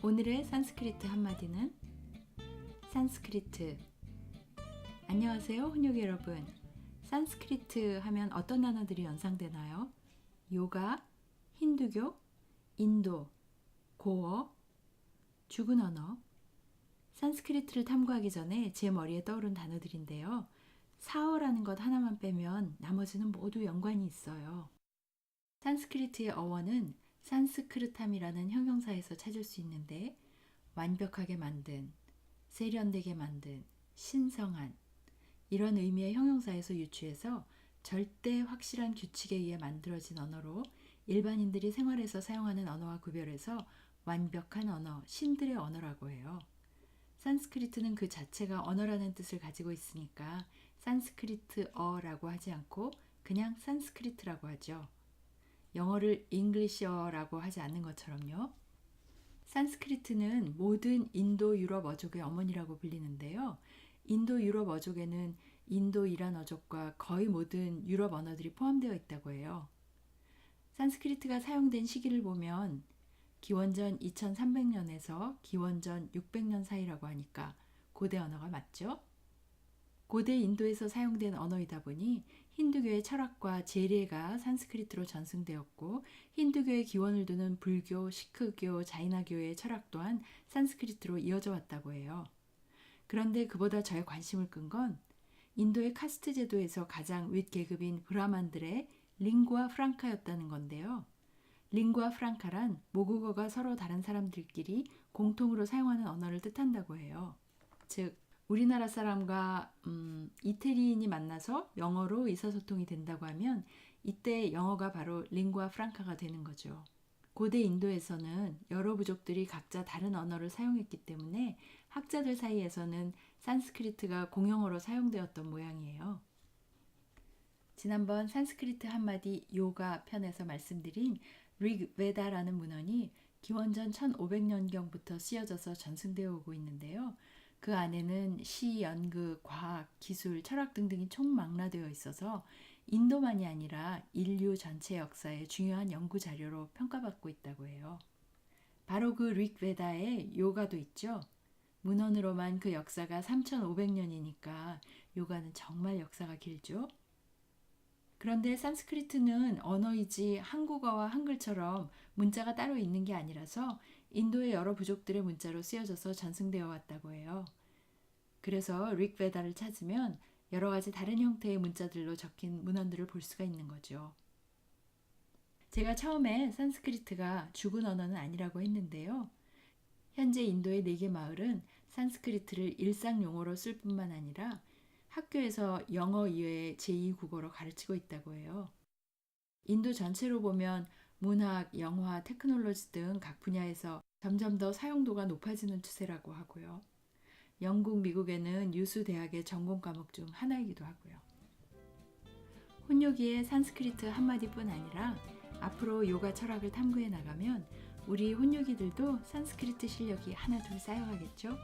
오늘의 산스크리트 한마디는 산스크리트 안녕하세요 혼육 여러분 산스크리트 하면 어떤 단어들이 연상되나요? 요가, 힌두교, 인도, 고어, 죽은 언어 산스크리트를 탐구하기 전에 제 머리에 떠오른 단어들인데요. 사어라는 것 하나만 빼면 나머지는 모두 연관이 있어요. 산스크리트의 어원은 산스크르탐이라는 형용사에서 찾을 수 있는데 완벽하게 만든, 세련되게 만든, 신성한 이런 의미의 형용사에서 유추해서 절대 확실한 규칙에 의해 만들어진 언어로 일반인들이 생활에서 사용하는 언어와 구별해서 완벽한 언어, 신들의 언어라고 해요. 산스크리트는 그 자체가 언어라는 뜻을 가지고 있으니까 산스크리트어라고 하지 않고 그냥 산스크리트라고 하죠. 영어를 잉글리시어라고 하지 않는 것처럼요. 산스크리트는 모든 인도 유럽 어족의 어머니라고 불리는데요. 인도 유럽 어족에는 인도 이란 어족과 거의 모든 유럽 언어들이 포함되어 있다고 해요. 산스크리트가 사용된 시기를 보면 기원전 2300년에서 기원전 600년 사이라고 하니까 고대 언어가 맞죠? 고대 인도에서 사용된 언어이다 보니 힌두교의 철학과 제례가 산스크리트로 전승되었고 힌두교의 기원을 두는 불교, 시크교, 자이나교의 철학 또한 산스크리트로 이어져 왔다고 해요. 그런데 그보다 저의 관심을 끈 건 인도의 카스트 제도에서 가장 윗 계급인 브라만들의 링구아 프랑카였다는 건데요. 링구아 프랑카란 모국어가 서로 다른 사람들끼리 공통으로 사용하는 언어를 뜻한다고 해요. 즉, 우리나라 사람과 음, 이태리인이 만나서 영어로 의사소통이 된다고 하면 이때 영어가 바로 링구아 프랑카가 되는 거죠. 고대 인도에서는 여러 부족들이 각자 다른 언어를 사용했기 때문에 학자들 사이에서는 산스크리트가 공용어로 사용되었던 모양이에요. 지난번 산스크리트 한마디 요가 편에서 말씀드린 릭베다라는 문헌이 기원전 1500년경부터 쓰여져서 전승되어 오고 있는데요. 그 안에는 시, 연극, 과학, 기술, 철학 등등이 총망라되어 있어서 인도만이 아니라 인류 전체 역사의 중요한 연구 자료로 평가받고 있다고 해요. 바로 그 릭베다에 요가도 있죠. 문헌으로만 그 역사가 3500년이니까 요가는 정말 역사가 길죠. 그런데 산스크리트는 언어이지 한국어와 한글처럼 문자가 따로 있는 게 아니라서 인도의 여러 부족들의 문자로 쓰여져서 전승되어 왔다고 해요. 그래서 릭베다를 찾으면 여러 가지 다른 형태의 문자들로 적힌 문헌들을 볼 수가 있는 거죠. 제가 처음에 산스크리트가 죽은 언어는 아니라고 했는데요. 현재 인도의 네 개 마을은 산스크리트를 일상 용어로 쓸 뿐만 아니라 학교에서 영어 이외의 제2 국어로 가르치고 있다고 해요. 인도 전체로 보면 문학, 영화, 테크놀로지 등 각 분야에서 점점 더 사용도가 높아지는 추세라고 하고요. 영국, 미국에는 유수 대학의 전공 과목 중 하나이기도 하고요. 혼요기의 산스크리트 한마디뿐 아니라 앞으로 요가 철학을 탐구해 나가면 우리 혼요기들도 산스크리트 실력이 하나 둘 쌓여가겠죠?